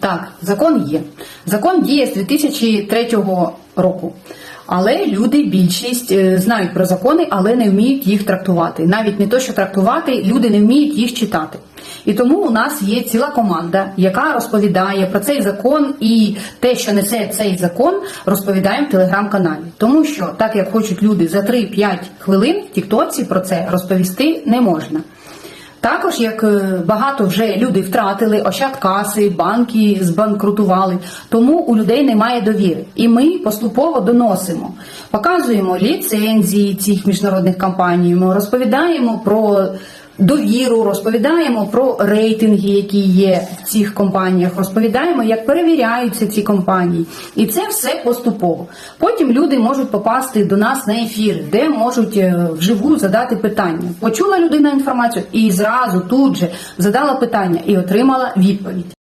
Так, закон є. Закон діє з 2003 року. Але люди більшість е, знають про закони, але не вміють їх трактувати. Навіть не то, що трактувати, люди не вміють їх читати. І тому у нас є ціла команда, яка розповідає про цей закон і те, що несе цей закон, розповідає в телеграм-каналі. Тому що так як хочуть люди за 3-5 хвилин в Тіктоці про це розповісти не можна. Також, як е, багато вже люди втратили ощадкаси, банки збанкрутували, тому у людей немає довіри. І ми поступово доносимо, показуємо ліцензії цих міжнародних компаній, ми розповідаємо про довіру, розповідаємо про рейтинги, які є в цих компаніях, розповідаємо, як перевіряються ці компанії. І це все поступово. Потім люди можуть попасти до нас на ефір, де можуть е, вживу задати питання. Почула людина інформацію і зразу тут же задала питання і отримала відповідь.